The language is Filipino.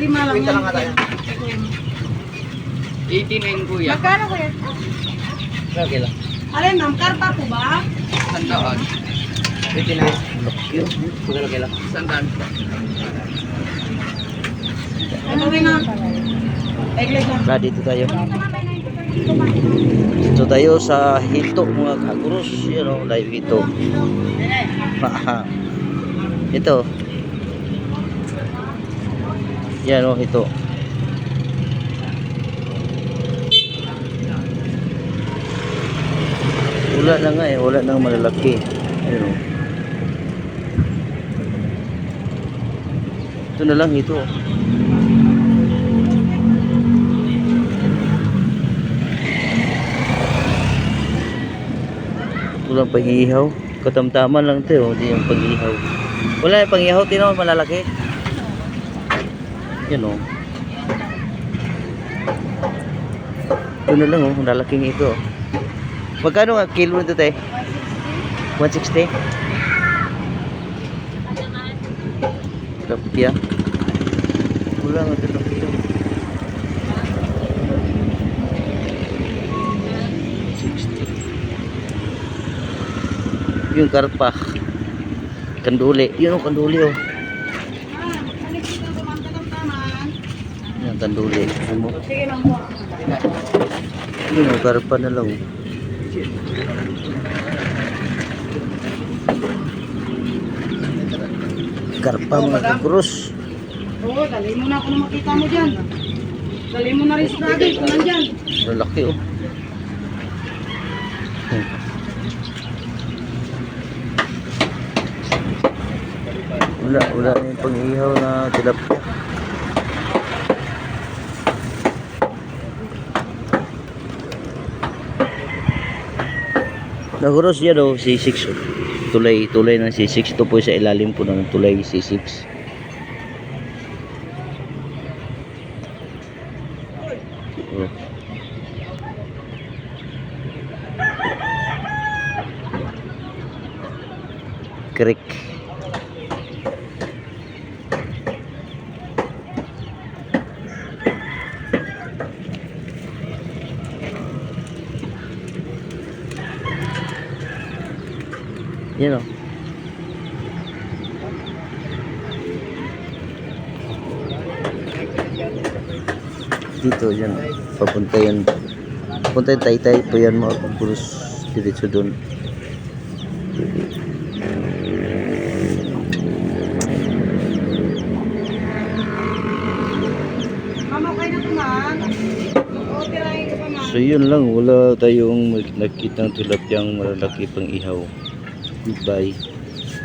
Lima lang yan. lang ata yan. 89 kuya. Magkano kuya? Okay lang. Alin ma'am, karpa po ba? Sandaan. 59. Laki. Okay lang. Sandaan po. Ano rin na? Egleg na. Tara, dito tayo. Dito tayo sa Hito mga kaguros. Yan o, live Hito. Ito. Yan o, Hito. Wala na nga eh, wala nang malalaki. Ayun o. Ito na lang ito. Walang pag-ihaw. Katamtaman lang ito, hindi yung pag-ihaw. Wala yung pag-ihaw, tinaw malalaki. Yan o. Ito na lang o, malalaking ito. Magkano nga kilo nito te? 160? Tilapia. Wala nga tilapia. 60. Yung karpa. Kanduli. Yun ang kanduli oh. Yung kanduli. Yun ang karpa na lang oh. Karpa mga kagros. Oo, dali mo na ako na makita mo dyan. Dali mo na rin sa bagay kung nandyan. Lalaki oh. Hmm. Wala, wala na yung pang-ihaw na tilapia. Naguros yan oh, C6 oh. Tulay, tulay ng C6. Ito po sa ilalim po ng tulay C6. Oh. Yan o. Dito yan. Papunta yan. Papunta yung taytay po yan mga pagpulos. Diretso doon. So yun lang. Wala tayong nakitang tilapyang malalaki pang ihaw. Goodbye.